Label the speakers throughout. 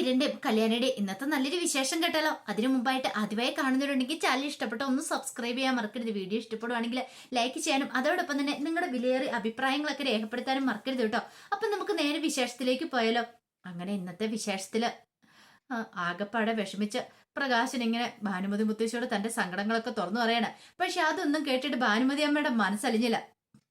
Speaker 1: കിരണിന്റെ കല്യാണിയുടെ ഇന്നത്തെ നല്ലൊരു വിശേഷം കേട്ടാലോ? അതിനു മുമ്പായിട്ട് ആദ്യമായി കാണുന്നവരുണ്ടെങ്കിൽ ചാനൽ ഇഷ്ടപ്പെട്ട ഒന്ന് സബ്സ്ക്രൈബ് ചെയ്യാൻ മറക്കരുത്. വീഡിയോ ഇഷ്ടപ്പെടുവാണെങ്കിൽ ലൈക്ക് ചെയ്യാനും അതോടൊപ്പം തന്നെ നിങ്ങളുടെ വിലയേറിയ അഭിപ്രായങ്ങളൊക്കെ രേഖപ്പെടുത്താനും മറക്കരുത് കേട്ടോ. അപ്പൊ നമുക്ക് നേരെ വിശേഷത്തിലേക്ക് പോയാലോ? അങ്ങനെ ഇന്നത്തെ വിശേഷത്തിൽ ആ, ആകപ്പാടെ വിഷമിച്ച് പ്രകാശൻ ഇങ്ങനെ ഭാനുമതി മുത്തശ്ശിയോട് തന്റെ സങ്കടങ്ങളൊക്കെ തുറന്നു പറയാണ്. പക്ഷെ അതൊന്നും കേട്ടിട്ട് ഭാനുമതി അമ്മയുടെ മനസ്സലിഞ്ഞില്ല.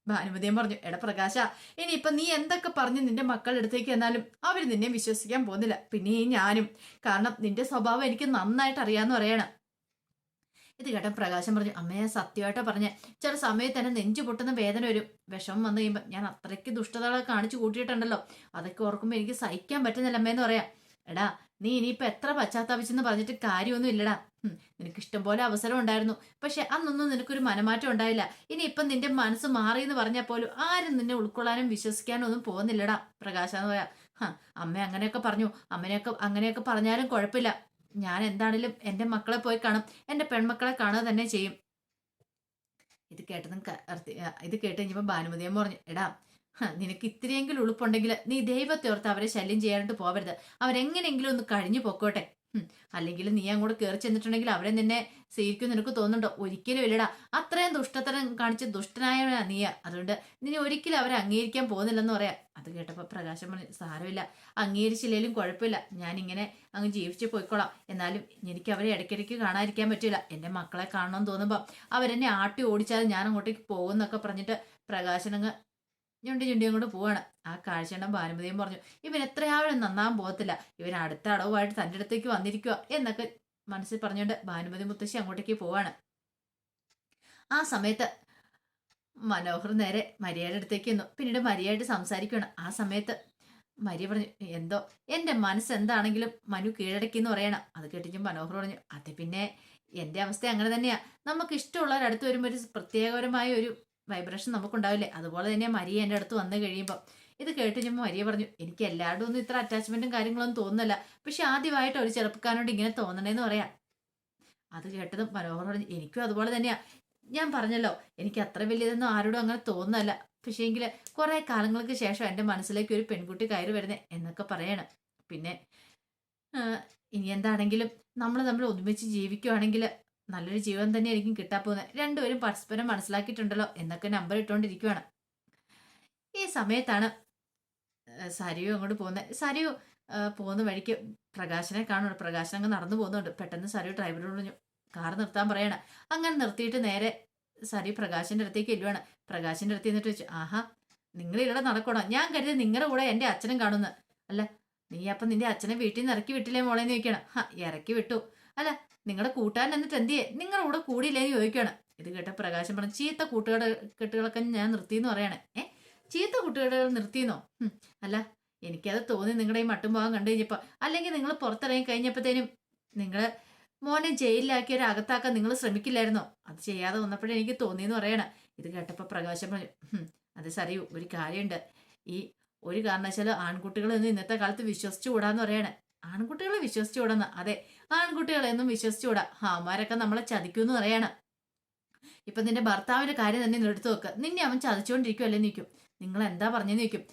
Speaker 1: ഭാനുമതിയും പറഞ്ഞു. എടാ പ്രകാശ ഇനിയിപ്പൊ നീ എന്തൊക്കെ പറഞ്ഞ് നിന്റെ മക്കളുടെ അടുത്തേക്ക് എന്നാലും അവർ നിന്നെ വിശ്വസിക്കാൻ പോകുന്നില്ല. പിന്നെ ഈ ഞാനും. കാരണം നിന്റെ സ്വഭാവം എനിക്ക് നന്നായിട്ട് അറിയാന്ന് പറയണം. ഇത് കേട്ട പ്രകാശം പറഞ്ഞു അമ്മയെ സത്യമായിട്ടോ പറഞ്ഞേ. ചില സമയത്ത് തന്നെ നെഞ്ചു പൊട്ടുന്ന വേദന വരും. വിഷമം വന്നു കഴിയുമ്പോൾ ഞാൻ അത്രയ്ക്ക് ദുഷ്ടതകളെ കാണിച്ചു കൂട്ടിയിട്ടുണ്ടല്ലോ. അതൊക്കെ ഓർക്കുമ്പോൾ എനിക്ക് സഹിക്കാൻ പറ്റുന്നില്ല അമ്മയെന്ന് പറയാം. എടാ നീ ഇനിയിപ്പൊ എത്ര പശ്ചാത്താപിച്ചെന്ന് പറഞ്ഞിട്ട് കാര്യമൊന്നും ഇല്ലടാ. നിനക്ക് ഇഷ്ടം പോലെ അവസരം ഉണ്ടായിരുന്നു. പക്ഷെ അന്നൊന്നും നിനക്കൊരു മനമാറ്റം ഉണ്ടായില്ല. ഇനി ഇപ്പം നിന്റെ മനസ്സ് മാറി എന്ന് പറഞ്ഞാൽ പോലും ആരും നിന്നെ ഉൾക്കൊള്ളാനും വിശ്വസിക്കാനും ഒന്നും പോകുന്നില്ലടാ പ്രകാശ എന്ന് പറയാ. അമ്മ അങ്ങനെയൊക്കെ പറഞ്ഞു. അമ്മനെയൊക്കെ അങ്ങനെയൊക്കെ പറഞ്ഞാലും കുഴപ്പമില്ല. ഞാൻ എന്താണേലും എന്റെ മക്കളെ പോയി കാണും. എന്റെ പെൺമക്കളെ കാണുക തന്നെ ചെയ്യും. ഇത് കേട്ടതും ഇത് കേട്ട് കഴിഞ്ഞപ്പോൾ ഭാനുമതിയമ്മ പറഞ്ഞു എടാ നിനക്ക് ഇത്രയെങ്കിലും ഉളുപ്പുണ്ടെങ്കിൽ നീ ദൈവത്തെ ഓർത്ത് അവരെ ശല്യം ചെയ്യാണ്ട് പോവരുത്. അവരെങ്ങനെയെങ്കിലും ഒന്ന് കഴിഞ്ഞു പൊക്കോട്ടെ. അല്ലെങ്കിൽ നീ അങ്ങോട്ട് കയറി ചെന്നിട്ടുണ്ടെങ്കിൽ അവരെ നിന്നെ സ്വീകരിക്കും നിനക്ക് തോന്നുന്നുണ്ടോ? ഒരിക്കലും ഇല്ലടാ. അത്രയും ദുഷ്ടത്തരം കാണിച്ച് ദുഷ്ടനായ നീയ. അതുകൊണ്ട് നീ ഒരിക്കലും അവരെ അംഗീകരിക്കാൻ പോകുന്നില്ലെന്ന് പറയാം. അത് കേട്ടപ്പോൾ പ്രകാശം പറഞ്ഞു സാരമില്ല. അംഗീകരിച്ചില്ലെങ്കിലും കുഴപ്പമില്ല. ഞാൻ ഇങ്ങനെ അങ്ങ് ജീവിച്ച് പോയിക്കോളാം. എന്നാലും എനിക്ക് അവരെ ഇടയ്ക്കിടയ്ക്ക് കാണാതിരിക്കാൻ പറ്റില്ല. എന്റെ മക്കളെ കാണണമെന്ന് തോന്നുമ്പോൾ അവരെന്നെ ആട്ടി ഓടിച്ചാൽ ഞാൻ അങ്ങോട്ടേക്ക് പോകുമെന്നൊക്കെ പറഞ്ഞിട്ട് പ്രകാശനങ്ങ് ഞൊണ്ടി ഞുണ്ടിയും അങ്ങോട്ട് പോവാണ്. ആ കാഴ്ചയുടെ ഭാനുമതിയും പറഞ്ഞു ഇവൻ എത്രയാവരും നന്നാൻ പോകത്തില്ല. ഇവൻ അടുത്ത അടവുമായിട്ട് തന്റെ അടുത്തേക്ക് വന്നിരിക്കുക എന്നൊക്കെ മനസ്സിൽ പറഞ്ഞുകൊണ്ട് ഭാനുമതി മുത്തശ്ശി അങ്ങോട്ടേക്ക് പോവാണ്. ആ സമയത്ത് മനോഹർ നേരെ മരിയയുടെ അടുത്തേക്ക് എന്നു പിന്നീട് മരിയായിട്ട് സംസാരിക്കുകയാണ് ആ സമയത്ത് മരിയ പറഞ്ഞു എന്തോ? എന്റെ മനസ്സ് എന്താണെങ്കിലും മനു കീഴടക്കിയെന്ന് പറയണം. അത് കേട്ടിട്ടും മനോഹർ പറഞ്ഞു അത് പിന്നെ എന്റെ അവസ്ഥ അങ്ങനെ തന്നെയാണ് നമുക്ക് ഇഷ്ടമുള്ളവരടുത്ത് വരുമ്പോൾ ഒരു പ്രത്യേകപരമായ ഒരു വൈബ്രേഷൻ നമുക്കുണ്ടാവില്ലേ? അതുപോലെ തന്നെ മരിയ എന്റെ അടുത്ത് വന്നു കഴിയുമ്പോൾ ഇത് കേട്ട് ഞാൻ മരിയ പറഞ്ഞു എനിക്ക് എല്ലാവരും ഒന്നും ഇത്ര അറ്റാച്ച്മെന്റും കാര്യങ്ങളൊന്നും തോന്നുന്നില്ല. പക്ഷെ ആദ്യമായിട്ട് ഒരു ചെറുപ്പക്കാരനോട് ഇങ്ങനെ തോന്നണേന്ന് പറയാം. അത് കേട്ടതും മനോഹർ പറഞ്ഞു എനിക്കും അതുപോലെ തന്നെയാണ് ഞാൻ പറഞ്ഞല്ലോ എനിക്ക് അത്ര വലിയതൊന്നും ആരോടും അങ്ങനെ തോന്നുന്നല്ല പക്ഷേ എങ്കിൽ കുറേ കാലങ്ങൾക്ക് ശേഷം എന്റെ മനസ്സിലേക്ക് ഒരു പെൺകുട്ടി കയറി വരുന്നേ എന്നൊക്കെ പറയണം. പിന്നെ ഇനി എന്താണെങ്കിലും നമ്മൾ നമ്മൾ ഒരുമിച്ച് ജീവിക്കുവാണെങ്കിൽ നല്ലൊരു ജീവൻ തന്നെ ആയിരിക്കും കിട്ടാൻ പോകുന്നത്. രണ്ടുപേരും പരസ്പരം മനസ്സിലാക്കിയിട്ടുണ്ടല്ലോ എന്നൊക്കെ നമ്പർ ഇട്ടുകൊണ്ടിരിക്കുവാണ് ഈ സമയത്താണ് സരിയു അങ്ങോട്ട് പോകുന്നത് സരിയു പോകുന്ന വഴിക്ക് പ്രകാശനെ കാണുന്നു പ്രകാശൻ അങ്ങ് നടന്നു പോകുന്നുണ്ട്. പെട്ടെന്ന് സരിയു ഡ്രൈവറോട് പറഞ്ഞു കാർ നിർത്താൻ പറയണ. അങ്ങനെ നിർത്തിയിട്ട് നേരെ സരി പ്രകാശിന്റെ അടുത്തേക്ക് ഇല്ലുവാണ് പ്രകാശിന്റെ അടുത്ത് നിന്നിട്ട് വെച്ചു ആഹാ നിങ്ങൾ ഇവിടെ നടക്കണോ? ഞാൻ കരുതി നിങ്ങളുടെ കൂടെ എന്റെ അച്ഛനും കാണുന്നു. അല്ല നീ അപ്പം നിന്റെ അച്ഛനെ വീട്ടിൽ നിന്ന് ഇറക്കി വിട്ടില്ലേ മോളെ? എന്ന് ഹാ ഇറക്കി വിട്ടു. അല്ല നിങ്ങളുടെ കൂട്ടുകാരൻ എന്നിട്ട് എന്തിയെ നിങ്ങളുടെ കൂടെ കൂടിയില്ലേന്ന് ചോദിക്കുകയാണ് ഇത് കേട്ട പ്രകാശം പറഞ്ഞു ചീത്ത കൂട്ടുകാരുടെ കെട്ടുകളൊക്കെ ഞാൻ നിർത്തിയെന്ന് പറയണേ. ഏ? ചീത്ത കൂട്ടുകാരുകൾ നിർത്തിയെന്നോ? അല്ല എനിക്കത് തോന്നി നിങ്ങളുടെ ഈ മട്ടും ഭാഗം കണ്ടു കഴിഞ്ഞപ്പോൾ അല്ലെങ്കിൽ നിങ്ങൾ പുറത്തിറങ്ങി കഴിഞ്ഞപ്പോഴത്തേനും നിങ്ങൾ മോനെ ജയിലിലാക്കി ഒരു അകത്താക്കാൻ നിങ്ങൾ ശ്രമിക്കില്ലായിരുന്നോ? അത് ചെയ്യാതെ വന്നപ്പോഴേ എനിക്ക് തോന്നിയെന്ന് പറയണ. ഇത് കേട്ടപ്പോൾ പ്രകാശം പറഞ്ഞു അത് സറിയൂ ഒരു കാര്യമുണ്ട് ഈ ഒരു കാരണവശാലും ആൺകുട്ടികളൊന്നും ഇന്നത്തെ കാലത്ത് വിശ്വസിച്ചുകൂടാന്ന് പറയണേ. ആൺകുട്ടികളെ വിശ്വസിച്ചുകൂടാന്ന്. അതെ ആൺകുട്ടികളെയൊന്നും വിശ്വസിച്ചുകൂടാ. ഹാമാരൊക്കെ നമ്മളെ ചതിക്കൂന്ന് പറയാണ്. ഇപ്പൊ നിന്റെ ഭർത്താവിന്റെ കാര്യം തന്നെ എടുത്തു നോക്ക്. നിന്നെ അവൻ ചതിച്ചുകൊണ്ടിരിക്കുമല്ലേ നിൽക്കും നിങ്ങൾ എന്താ പറഞ്ഞെന്ന് നിൽക്കും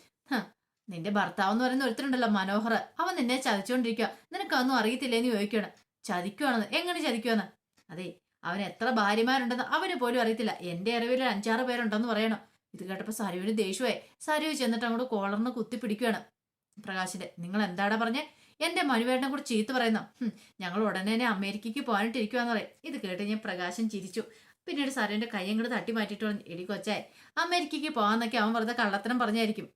Speaker 1: നിന്റെ ഭർത്താവ് എന്ന് പറയുന്ന ഒരുത്തരുണ്ടല്ലോ മനോഹർ. അവൻ നിന്നെ ചതിച്ചുകൊണ്ടിരിക്കുക നിനക്കൊന്നും അറിയത്തില്ലേന്ന് ചോദിക്കുകയാണ് ചതിക്കുവാണെന്ന്? എങ്ങനെ ചതിക്കുവാന്ന്? അതെ അവൻ എത്ര ഭാര്യമാരുണ്ടെന്ന് അവന് പോലും അറിയത്തില്ല. എന്റെ അറിവിൽ ഒരു അഞ്ചാറ് പേരുണ്ടെന്ന് പറയണം. ഇത് കേട്ടപ്പോ സരുവിന് ദേഷ്യമായി സരു ചെന്നിട്ട് അങ്ങോട്ട് കോളറിന് കുത്തി പ്രകാശിന്റെ നിങ്ങൾ എന്താടാ പറഞ്ഞേ? എന്റെ മനുവേട്ടനെ കൂടെ ചീത്ത പറയുന്നു ഞങ്ങൾ ഉടനെ തന്നെ അമേരിക്കയ്ക്ക് പോകാനിട്ടിരിക്കുവാന്ന് പറയും. ഇത് കേട്ട് ഞാൻ പ്രകാശം ചിരിച്ചു. പിന്നീട് സരുവിന്റെ കൈ അങ്ങോട്ട് തട്ടി മാറ്റിയിട്ട് പറഞ്ഞു എടി കൊച്ചായി അമേരിക്കയ്ക്ക് പോകാന്നൊക്കെ അവൻ വെറുതെ കള്ളത്തരം പറഞ്ഞായിരിക്കും.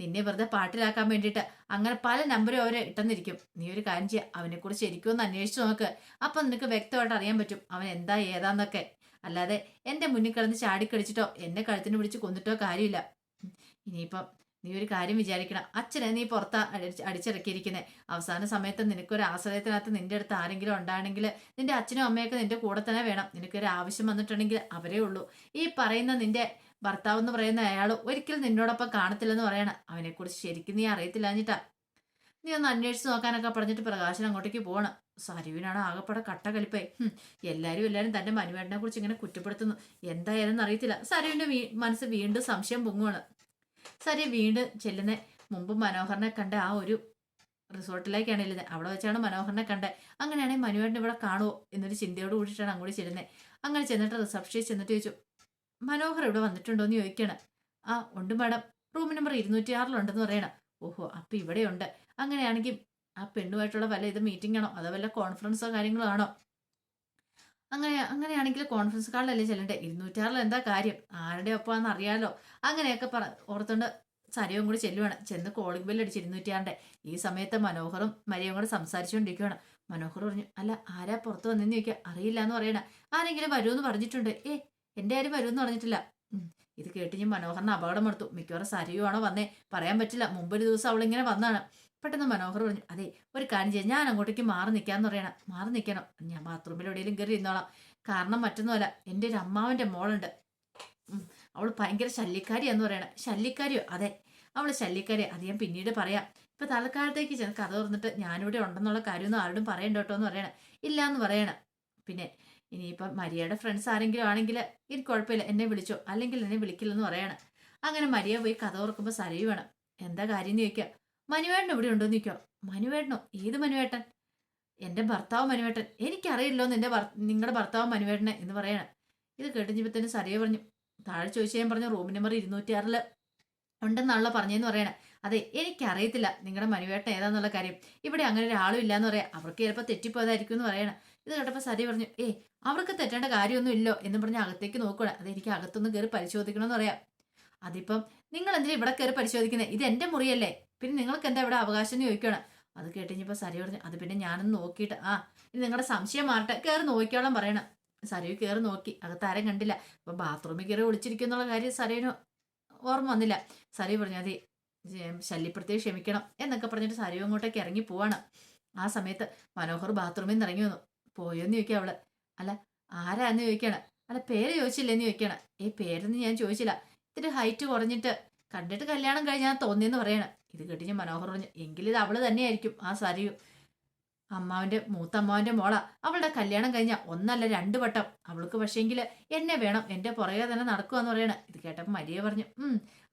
Speaker 1: നിന്നെ വെറുതെ പാട്ടിലാക്കാൻ വേണ്ടിയിട്ട് അങ്ങനെ പല നമ്പരും അവരെ ഇട്ടെന്നിരിക്കും. നീ ഒരു കാര്യം ചെയ്യുക അവനെ കുറിച്ച് ശരിക്കും ഒന്ന് അന്വേഷിച്ചു നോക്ക്. അപ്പൊ നിനക്ക് വ്യക്തമായിട്ട് അറിയാൻ പറ്റും അവൻ എന്താ ഏതാന്നൊക്കെ. അല്ലാതെ എന്റെ മുന്നിൽ കിടന്ന് ചാടിക്കടിച്ചിട്ടോ എന്നെ കഴുത്തിന് പിടിച്ച് കൊന്നിട്ടോ കാര്യമില്ല. ഇനിയിപ്പം നീ ഒരു കാര്യം വിചാരിക്കണം. അച്ഛനെ നീ പുറത്ത് അടിച്ച് അടിച്ചിറക്കിയിരിക്കുന്നത് അവസാന സമയത്ത് നിനക്കൊരു ആശ്രയത്തിനകത്ത് നിന്റെ അടുത്ത് ആരെങ്കിലും ഉണ്ടാണെങ്കിൽ നിന്റെ അച്ഛനും അമ്മയൊക്കെ നിന്റെ കൂടെ തന്നെ വേണം. നിനക്കൊരു ആവശ്യം വന്നിട്ടുണ്ടെങ്കിൽ അവരേ ഉള്ളൂ. ഈ പറയുന്ന നിന്റെ ഭർത്താവ് എന്ന് പറയുന്ന അയാൾ ഒരിക്കലും നിന്നോടൊപ്പം കാണത്തില്ലെന്ന് പറയണം. അവനെക്കുറിച്ച് ശരിക്കും നീ അറിയത്തില്ലാഞ്ഞിട്ടാ നീ ഒന്ന് അന്വേഷിച്ച് നോക്കാനൊക്കെ പറഞ്ഞിട്ട് പ്രകാശൻ അങ്ങോട്ടേക്ക് പോകണം സരുവിനാണ് ആകെപ്പാടെ കട്ട കലിപ്പായി. എല്ലാവരും എല്ലാരും തന്റെ മനുവേട്ടനെ കുറിച്ച് ഇങ്ങനെ കുറ്റപ്പെടുത്തുന്നു. എന്തായാലും അറിയത്തില്ല. സരുവിന്റെ മനസ്സ് വീണ്ടും സംശയം പൊങ്ങുവാണ്. സരി വീണ്ടും ചെല്ലുന്ന മുമ്പ് മനോഹരനെ കണ്ട ആ ഒരു റിസോർട്ടിലേക്കാണ് ഇല്ലത് അവിടെ വെച്ചാണ് മനോഹരനെ കണ്ടത് അങ്ങനെയാണെങ്കിൽ മനുവേട്ടൻ ഇവിടെ കാണുമോ എന്നൊരു ചിന്തയോട് കൂടിയിട്ടാണ് അങ്ങോട്ട് ചെല്ലുന്നത് അങ്ങനെ ചെന്നിട്ട് റിസപ്ഷനിൽ ചെന്നിട്ട് ചോദിച്ചു മനോഹർ ഇവിടെ വന്നിട്ടുണ്ടോ എന്ന് ചോദിക്കണം. ആ ഉണ്ട് മാഡം. റൂം നമ്പർ ഇരുന്നൂറ്റി ആറിലുണ്ടെന്ന് പറയണം. ഓഹോ അപ്പം ഇവിടെയുണ്ട് അങ്ങനെയാണെങ്കിൽ ആ പെണ്ണുമായിട്ടുള്ള വല്ല ഇത് മീറ്റിംഗ് ആണോ? അതോ വല്ല കോൺഫറൻസോ കാര്യങ്ങളോ ആണോ? അങ്ങനെ അങ്ങനെയാണെങ്കിൽ കോൺഫറൻസ് കാളിലല്ലേ ചെല്ലണ്ടേ? ഇരുന്നൂറ്റാറിൽ എന്താ കാര്യം? ആരുടെ ഒപ്പമാണെന്ന് അറിയാലോ. അങ്ങനെയൊക്കെ പറ ഓർത്തുകൊണ്ട് സരയും കൂടി ചെല്ലുവാണ്. ചെന്ന് കോളിംഗ് ബെല്ല് അടിച്ച് ഇരുന്നൂറ്റിയാറിന്റെ ഈ സമയത്ത് മനോഹറും മരിയും കൂടെ സംസാരിച്ചുകൊണ്ടിരിക്കുകയാണ് മനോഹർ പറഞ്ഞു അല്ല ആരാ പുറത്ത് വന്നെന്ന് ചോദിക്കുക അറിയില്ല എന്ന് പറയണ. ആരെങ്കിലും വരുമെന്ന് പറഞ്ഞിട്ടുണ്ട്. ഏ എന്റെ ആരും വരുമെന്ന് പറഞ്ഞിട്ടില്ല. ഇത് കേട്ട് ഞാൻ മനോഹറിന് അപകടം എടുത്തു. മിക്കവാറും സരയുവാണോ വന്നേ? പറയാൻ പറ്റില്ല. മുമ്പൊരു ദിവസം അവളിങ്ങനെ വന്നാണ്. പെട്ടെന്ന് മനോഹർ പറഞ്ഞു അതെ ഒരു കാര്യം ചെയ്യാം. ഞാൻ അങ്ങോട്ടേക്ക് മാറി നിൽക്കാന്ന് പറയണം. മാറി നിൽക്കണം ഞാൻ ബാത്റൂമിൽ എവിടെയെങ്കിലും കയറി ഇരുന്നോളാം. കാരണം മറ്റൊന്നുമല്ല എന്റെ ഒരു അമ്മാവന്റെ മോളുണ്ട്. അവൾ ഭയങ്കര ശല്യക്കാരിയാന്ന് പറയണം. ശല്യക്കാരിയോ? അതെ. അവൾ ശല്യക്കാരി അത് ഞാൻ പിന്നീട് പറയാം. ഇപ്പൊ തൽക്കാലത്തേക്ക് ചെന്ന് കഥ തുറന്നിട്ട് ഞാനിവിടെ ഉണ്ടെന്നുള്ള കാര്യമൊന്നും ആരോടും പറയണ്ട കേട്ടോ എന്ന് പറയണം. ഇല്ല എന്ന് പറയണം. പിന്നെ ഇനിയിപ്പം മരിയയുടെ ഫ്രണ്ട്സ് ആരെങ്കിലും ആണെങ്കിൽ എനിക്ക് കുഴപ്പമില്ല. എന്നെ വിളിച്ചോ? അല്ലെങ്കിൽ എന്നെ വിളിക്കില്ലെന്ന് പറയണം. അങ്ങനെ മരിയ പോയി കഥ തുറക്കുമ്പോൾ സരയു വേണം. എന്താ കാര്യം എന്ന് ചോദിക്കുക മനുവേട്ടൻ ഇവിടെ ഉണ്ടോ എന്ന് ചോദിക്കുക മനുവേട്ടനോ? ഏത് മനുവേട്ടൻ? എന്റെ ഭർത്താവ് മനുവേട്ടൻ. എനിക്കറിയില്ലോ നിന്റെ നിങ്ങളുടെ ഭർത്താവ് മനുവേട്ടനെ എന്ന് പറയണം. ഇത് കേട്ടിഞ്ഞപ്പോൾ തന്നെ സറിയ പറഞ്ഞു താഴെ ചോദിച്ചു ഞാൻ പറഞ്ഞു റൂം നമ്പർ ഇരുന്നൂറ്റി ആറിൽ ഉണ്ടെന്നാണല്ലോ പറഞ്ഞതെന്ന് പറയണേ. അതെ എനിക്കറിയത്തില്ല നിങ്ങളുടെ മനുവേട്ടൻ ഏതാന്നുള്ള കാര്യം. ഇവിടെ അങ്ങനെ ഒരാളും ഇല്ലയെന്ന് പറയാം. അവർക്ക് ചിലപ്പോൾ തെറ്റിപ്പോയതായിരിക്കും എന്ന് പറയണം. ഇത് കേട്ടപ്പോൾ സരി പറഞ്ഞു ഏ അവർക്ക് തെറ്റേണ്ട കാര്യമൊന്നും ഇല്ലോ എന്ന് പറഞ്ഞ് അകത്തേക്ക് നോക്കണം അത് എനിക്ക് അകത്തൊന്ന് കയറി പരിശോധിക്കണമെന്ന് പറയാം. അതിപ്പം നിങ്ങൾ എന്തിനാ ഇവിടെ കയറി പരിശോധിക്കുന്നത് ഇത് എന്റെ മുറിയല്ലേ? പിന്നെ നിങ്ങൾക്ക് എന്താ ഇവിടെ അവകാശം എന്ന് ചോദിക്കണം അത് കേട്ടിഞ്ഞപ്പോൾ സരി പറഞ്ഞു അത് പിന്നെ ഞാനൊന്ന് നോക്കിയിട്ട് ആ ഇനി നിങ്ങളുടെ സംശയം മാറട്ടെ കയറി നോക്കിയോളം പറയണം. സരയു കയറി നോക്കി അകത്ത് ആരും കണ്ടില്ല. അപ്പൊ ബാത്റൂമിൽ കയറി ഒളിച്ചിരിക്കുന്നുള്ള കാര്യം സരയുന് ഓർമ്മ വന്നില്ല. സരയു പറഞ്ഞു അതെ ശല്യപ്പെടുത്തി ക്ഷമിക്കണം എന്നൊക്കെ പറഞ്ഞിട്ട് സരയു അങ്ങോട്ടേക്ക് ഇറങ്ങി പോവാണ്. ആ സമയത്ത് മനോഹർ ബാത്റൂമിൽ നിന്ന് ഇറങ്ങി വന്നു. പോയോന്ന് ചോദിക്കുക അവൾ. അല്ല ആരാന്ന് ചോദിക്കാണ്? അല്ല പേര് ചോദിച്ചില്ലെന്ന് ചോദിക്കാണ്. ഏ പേരൊന്നും ഞാൻ ചോദിച്ചില്ല. ഇത്തിരി ഹൈറ്റ് കുറഞ്ഞിട്ട് കണ്ടിട്ട് കല്യാണം കഴിഞ്ഞാൽ തോന്നിയെന്ന് പറയണം. ഇത് കേട്ട് ഞാൻ മനോഹർ പറഞ്ഞു എങ്കിലിത് അവൾ തന്നെയായിരിക്കും ആ സരയു അമ്മാവിന്റെ മൂത്തമ്മാവിന്റെ മോള. അവളുടെ കല്യാണം കഴിഞ്ഞ ഒന്നല്ല രണ്ട് വട്ടം. അവൾക്ക് പക്ഷേങ്കിൽ എന്നെ വേണം എന്റെ പുറകെ തന്നെ നടക്കുകയെന്ന് പറയണ. ഇത് കേട്ടപ്പോൾ മരിയ പറഞ്ഞു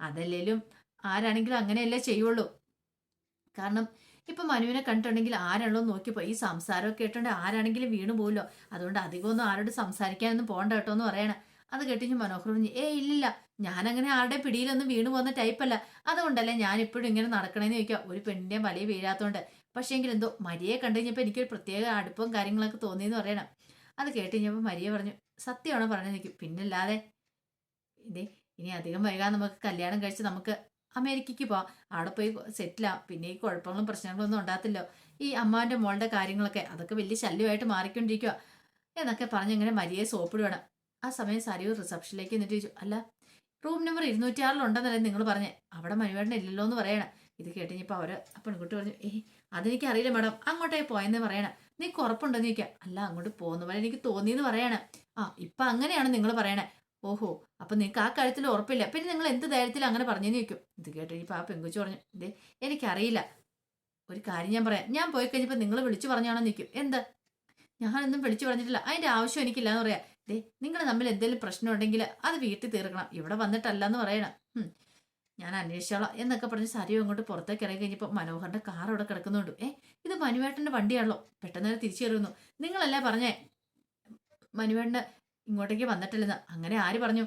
Speaker 1: അതല്ലേലും ആരാണെങ്കിലും അങ്ങനെയല്ലേ ചെയ്യുള്ളൂ. കാരണം ഇപ്പൊ മനുവിനെ കണ്ടിട്ടുണ്ടെങ്കിൽ ആരാണല്ലോ നോക്കിപ്പോ ഈ സംസാരമൊക്കെ കേട്ടിട്ടുണ്ടെങ്കിൽ ആരാണെങ്കിലും വീണു പോലോ അതുകൊണ്ട് അധികമൊന്നും ആരോട് സംസാരിക്കാനൊന്നും പോകണ്ട കേട്ടോ എന്ന് പറയണ. അത് കേട്ടിഞ്ഞ് മനോഹർ പറഞ്ഞു ഏ ഇല്ലില്ല. ഞാനങ്ങനെ ആരുടെ പിടിയിലൊന്നും വീണു പോകുന്ന ടൈപ്പല്ല അതുകൊണ്ടല്ലേ ഞാൻ ഇപ്പോഴും ഇങ്ങനെ നടക്കണേന്ന് ചോദിക്കാം ഒരു പെണ്ണിന്റെ വലിയ വീഴാത്തോണ്ട്. പക്ഷേങ്കിൽ എന്തോ മരിയെ കണ്ടു കഴിഞ്ഞപ്പോൾ എനിക്കൊരു പ്രത്യേക അടുപ്പവും കാര്യങ്ങളൊക്കെ തോന്നിയെന്ന് പറയണം. അത് കേട്ട് കഴിഞ്ഞപ്പോൾ മരിയ പറഞ്ഞു സത്യമാണോ? പറഞ്ഞു നിൽക്കും. പിന്നല്ലാതെ ഇതേ ഇനി അധികം വൈകാതെ നമുക്ക് കല്യാണം കഴിച്ച് നമുക്ക് അമേരിക്കയ്ക്ക് പോവാം. അവിടെ പോയി സെറ്റിലാം. പിന്നെ ഈ കുഴപ്പങ്ങളും പ്രശ്നങ്ങളും ഒന്നും ഉണ്ടാകത്തില്ലോ. ഈ അമ്മാവിന്റെ മോളുടെ കാര്യങ്ങളൊക്കെ അതൊക്കെ വലിയ ശല്യമായിട്ട് മാറിക്കൊണ്ടിരിക്കുക എന്നൊക്കെ പറഞ്ഞ് ഇങ്ങനെ മരിയെ സോപ്പിടുവാണ്. ആ സമയം സരിയു റിസപ്ഷനിലേക്ക് എന്നിട്ട് ചോദിച്ചു അല്ല റൂം നമ്പർ ഇരുന്നൂറ്റി ആറിലുണ്ടെന്നല്ലേ നിങ്ങൾ പറഞ്ഞേ? അവിടെ മനുവേട്ടൻ ഇല്ലല്ലോ എന്ന് പറയണം. ഇത് കേട്ടിഞ്ഞപ്പോൾ അവർ ആ പെൺകുട്ടി പറഞ്ഞു ഏ അതെനിക്ക് അറിയില്ല മാഡം അങ്ങോട്ടേ പോയെന്ന് പറയണം. നീ കുറപ്പുണ്ടെന്ന് ചോദിക്കാം അല്ല അങ്ങോട്ട് പോകുന്ന പോലെ എനിക്ക് തോന്നിയെന്ന് പറയണം. ആ ഇപ്പം അങ്ങനെയാണ് നിങ്ങൾ പറയണേ. ഓഹോ അപ്പം നിങ്ങൾക്ക് ആ കാര്യത്തിൽ ഉറപ്പില്ല. പിന്നെ നിങ്ങൾ എന്ത് ധൈര്യത്തിൽ അങ്ങനെ പറഞ്ഞെന്ന് ചോദിക്കും. ഇത് കേട്ട് ഇപ്പൊ ആ പെൺകുച്ചു പറഞ്ഞു ഇതേ എനിക്കറിയില്ല. ഒരു കാര്യം ഞാൻ പറയാം. ഞാൻ പോയി കഴിഞ്ഞപ്പോൾ നിങ്ങൾ വിളിച്ചു പറഞ്ഞാണോ നിൽക്കും എന്ത്? ഞാനൊന്നും വിളിച്ചു പറഞ്ഞിട്ടില്ല. അതിന്റെ ആവശ്യം എനിക്കില്ല എന്ന് പറയാം. ദേ നിങ്ങൾ തമ്മിൽ എന്തെങ്കിലും പ്രശ്നം ഉണ്ടെങ്കിൽ അത് വീട്ടിൽ തീർക്കണം. ഇവിടെ വന്നിട്ടല്ല എന്ന് പറയണം ഞാൻ അന്വേഷിച്ചോളാം എന്നൊക്കെ പറഞ്ഞ് സരിയോ അങ്ങോട്ട് പുറത്തേക്ക് ഇറങ്ങി കഴിഞ്ഞപ്പോൾ മനോഹറിന്റെ കാർ അവിടെ കിടക്കുന്നുണ്ട്. ഏ ഇത് മനുവേട്ടന്റെ വണ്ടിയാണല്ലോ. പെട്ടെന്ന് തന്നെ തിരിച്ചു കയറുന്നു നിങ്ങളല്ലേ പറഞ്ഞേ? മനുവേട്ടന് ഇങ്ങോട്ടേക്ക് വന്നിട്ടില്ലെന്ന്. അങ്ങനെ ആര് പറഞ്ഞു?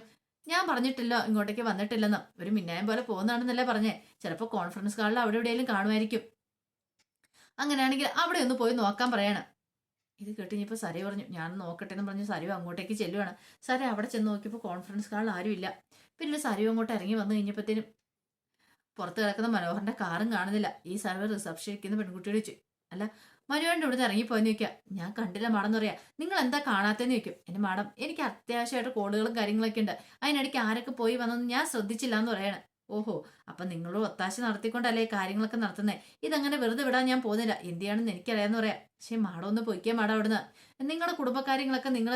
Speaker 1: ഞാൻ പറഞ്ഞിട്ടില്ലോ ഇങ്ങോട്ടേക്ക് വന്നിട്ടില്ലെന്ന്. ഒരു മിന്നായം പോലെ പോകുന്നതാണെന്നല്ലേ പറഞ്ഞേ. ചിലപ്പോൾ കോൺഫറൻസ് കാളിൽ അവിടെ എവിടെയെങ്കിലും കാണുമായിരിക്കും. അങ്ങനെയാണെങ്കിൽ അവിടെ ഒന്ന് പോയി നോക്കാൻ പറയണം. ഇത് കേട്ടിഞ്ഞപ്പോൾ സരി പറഞ്ഞു ഞാൻ നോക്കട്ടെ എന്ന് പറഞ്ഞ് സരിവ് അങ്ങോട്ടേക്ക് ചെല്ലുവാണ്. സരി അവിടെ ചെന്ന് നോക്കിയപ്പോൾ കോൺഫറൻസ് കാളിൽ ആരുമില്ല പിന്നെ സരി അങ്ങോട്ട് ഇറങ്ങി വന്നു കഴിഞ്ഞപ്പോഴത്തേനും പുറത്ത് കിടക്കുന്ന മനോഹറിന്റെ കാറും കാണുന്നില്ല. ഈ സർവർ റിസപ്ഷൻ ഇരിക്കുന്ന പെൺകുട്ടിയോട് ചോദിച്ചു അല്ല മനുവേണ്ട ഇവിടുന്ന് ഇറങ്ങിപ്പോയെന്ന് ചോദിക്കുക ഞാൻ കണ്ടില്ല മാഡം എന്ന് പറയാം. നിങ്ങൾ എന്താ കാണാത്തതെന്ന് ചോദിക്കും. എന്റെ മാഡം എനിക്ക് അത്യാവശ്യമായിട്ട് കോളുകളും കാര്യങ്ങളൊക്കെ ഉണ്ട്. അതിനിടയ്ക്ക് ആരൊക്കെ പോയി വന്നെന്ന് ഞാൻ ശ്രദ്ധിച്ചില്ല എന്ന് പറയണേ. ഓഹോ അപ്പൊ നിങ്ങളോട് ഒത്താശ നടത്തിക്കൊണ്ടല്ലേ കാര്യങ്ങളൊക്കെ നടത്തുന്നത് ഇതങ്ങനെ വെറുതെ വിടാൻ ഞാൻ പോകുന്നില്ല. എന്ത് ചെയ്യണമെന്ന് എനിക്കറിയാന്ന് പറയാം. പക്ഷേ മാഡം ഒന്ന് പൊയ്ക്കേ മാഡം അവിടുന്ന്. നിങ്ങളുടെ കുടുംബക്കാര്യങ്ങളൊക്കെ നിങ്ങൾ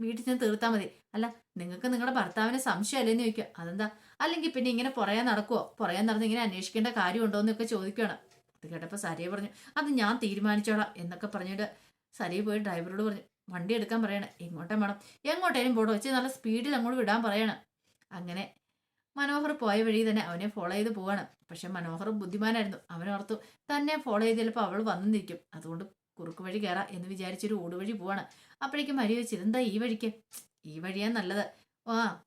Speaker 1: വീട്ടിൽ നിന്ന് തീർത്താൽ മതി. അല്ല നിങ്ങൾക്ക് നിങ്ങളുടെ ഭർത്താവിന് സംശയമല്ലേന്ന് ചോദിക്കുക. അതെന്താ? അല്ലെങ്കിൽ പിന്നെ ഇങ്ങനെ പുറകെ നടക്കുവോ? പുറകെ നടന്ന് ഇങ്ങനെ അന്വേഷിക്കേണ്ട കാര്യമുണ്ടോ എന്നൊക്കെ ചോദിക്കുകയാണ്. അത് കേട്ടപ്പോൾ സരിയെ പറഞ്ഞു അത് ഞാൻ തീരുമാനിച്ചോളാം എന്നൊക്കെ പറഞ്ഞിട്ട് സരിയെ പോയി ഡ്രൈവറോട് പറഞ്ഞു വണ്ടി എടുക്കാൻ പറയണേ. എങ്ങോട്ടേ വേണം എങ്ങോട്ടേലും പോടോ. വെച്ച് നല്ല സ്പീഡിൽ അങ്ങോട്ട് വിടാൻ പറയണം. അങ്ങനെ മനോഹർ പോയ വഴി തന്നെ അവനെ ഫോളോ ചെയ്ത് പോവാണ്. പക്ഷെ മനോഹർ ബുദ്ധിമാനായിരുന്നു. അവനോർത്തു തന്നെ ഫോളോ ചെയ്ത് അവൾ വന്നു നിൽക്കും. അതുകൊണ്ട് കുറുക്ക് വഴി കയറാം എന്ന് വിചാരിച്ചൊരു വഴി പോവാണ്. അപ്പോഴേക്കും മരി വെച്ച് ഇതെന്താ ഈ വഴിക്ക്? ഈ വഴിയാ നല്ലത്. ആ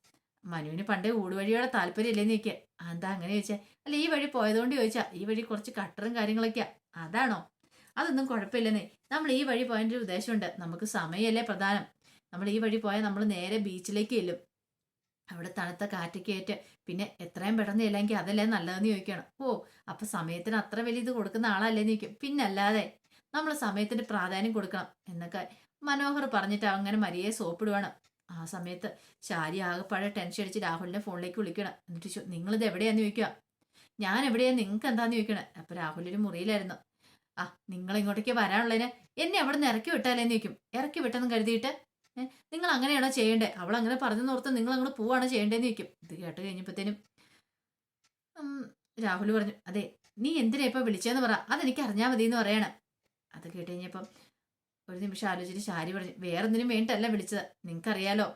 Speaker 1: മനുവിന് പണ്ടേ ഊടുവഴിയോടെ താല്പര്യമില്ലെന്ന് ചോദിക്കുക എന്താ അങ്ങനെ ചോദിച്ചാൽ അല്ല ഈ വഴി പോയതുകൊണ്ട് ചോദിച്ചാ ഈ വഴി കുറച്ച് കട്ടറും കാര്യങ്ങളൊക്കെയാ. അതാണോ? അതൊന്നും കുഴപ്പമില്ലെന്നേ നമ്മൾ ഈ വഴി പോയതിന്റെ ഉദ്ദേശമുണ്ട്. നമുക്ക് സമയമല്ലേ പ്രധാനം. നമ്മൾ ഈ വഴി പോയാൽ നമ്മൾ നേരെ ബീച്ചിലേക്ക് ചെല്ലും. അവിടെ തണുത്ത കാറ്റ് കയറ്റ് പിന്നെ എത്രയും പെട്ടെന്ന് ഇല്ലെങ്കിൽ അതല്ലേ നല്ലതെന്ന് ചോദിക്കണം ഓ അപ്പൊ സമയത്തിന് അത്ര വലിയ ഇത് കൊടുക്കുന്ന ആളല്ലേന്ന് ചോദിക്കും. പിന്നല്ലാതെ നമ്മൾ സമയത്തിന് പ്രാധാന്യം കൊടുക്കണം എന്നൊക്കെ മനോഹർ പറഞ്ഞിട്ട് അങ്ങനെ മരിയെ സോപ്പിടുവാണ്. ആ സമയത്ത് ശാരി ആകെപ്പാടെ ടെൻഷൻ അടിച്ച് രാഹുലിനെ ഫോണിലേക്ക് വിളിക്കണം എന്നിട്ട് നിങ്ങളിത് എവിടെയാന്ന് ചോദിക്കുക? ഞാൻ എവിടെയാ? നിങ്ങൾക്ക് എന്താന്ന് ചോദിക്കണേ? അപ്പൊ രാഹുലിന് മുറിയിലായിരുന്നു. ആ നിങ്ങൾ ഇങ്ങോട്ടേക്ക് വരാനുള്ളതിന് എന്നെ അവിടെ നിന്ന് ഇറക്കി വിട്ടാലേന്ന് ചോദിക്കും. ഇറക്കി വിട്ടെന്ന് കരുതിയിട്ട് "ഏ, നിങ്ങൾ അങ്ങനെയാണോ ചെയ്യേണ്ടത് അവൾ അങ്ങനെ പറഞ്ഞു ഓർത്ത് നിങ്ങൾ അങ്ങോട്ട് പോവാണോ ചെയ്യേണ്ടതെന്ന് ചോദിക്കും. ഇത് കേട്ട് കഴിഞ്ഞപ്പോഴത്തേനും രാഹുൽ പറഞ്ഞു അതെ നീ എന്തിനാ ഇപ്പൊ വിളിച്ചതെന്ന് പറ. അതെനിക്ക് അറിഞ്ഞാൽ മതി എന്ന് പറയണം. അത് കേട്ട് കഴിഞ്ഞപ്പം ഒരു നിമിഷം ആലോചിച്ചിട്ട് ശാരി പറഞ്ഞു വേറെ എന്തിനും വേണ്ടിട്ടല്ല വിളിച്ചത്. നിങ്ങൾക്കറിയാലോ.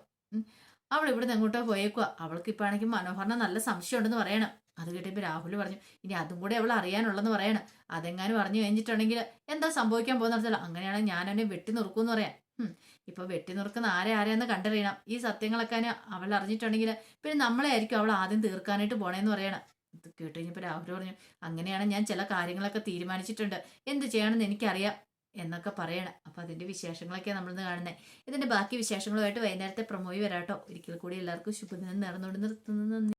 Speaker 1: അവൾ ഇവിടുന്ന് എങ്ങോട്ടോ പോയേക്കുക അവൾക്ക് ഇപ്പൊ ആണെങ്കിൽ മനോഹറിന് നല്ല സംശയം ഉണ്ടെന്ന് പറയണം. അത് കേട്ടപ്പോൾ രാഹുൽ പറഞ്ഞു ഇനി അതും കൂടെ അവൾ അറിയാനുള്ളെന്ന് പറയണം. അതെങ്ങാനും അറിഞ്ഞു കഴിഞ്ഞിട്ടുണ്ടെങ്കിൽ എന്താ സംഭവിക്കാൻ പോകുന്ന അങ്ങനെയാണെങ്കിൽ ഞാൻ അവനെ വെട്ടി നുറുക്കൂന്ന് പറയാം. ഇപ്പൊ വെട്ടി നുറുക്കുന്ന ആരെ ആരെയെന്ന് കണ്ടറിയണം. ഈ സത്യങ്ങളൊക്കെ അവൾ അറിഞ്ഞിട്ടുണ്ടെങ്കിൽ പിന്നെ നമ്മളെ ആയിരിക്കും അവൾ ആദ്യം തീർക്കാനായിട്ട് പോണേന്ന് പറയണം. ഇത് കേട്ട് രാഹുൽ പറഞ്ഞു അങ്ങനെയാണ് ഞാൻ ചില കാര്യങ്ങളൊക്കെ തീരുമാനിച്ചിട്ടുണ്ട്. എന്ത് ചെയ്യണമെന്ന് എനിക്കറിയാം എന്നൊക്കെ പറയണം. അപ്പൊ അതിന്റെ വിശേഷങ്ങളൊക്കെ നമ്മൾ നമ്മളിന്ന് കാണുന്നത് ഇതിന്റെ ബാക്കി വിശേഷങ്ങളുമായിട്ട് വൈകുന്നേരത്തെ പ്രൊമോയി വരാട്ടോ. ഒരിക്കൽ കൂടി എല്ലാവർക്കും ശുഭദിനം നേർന്നുകൊണ്ട് നിർത്തുന്നു.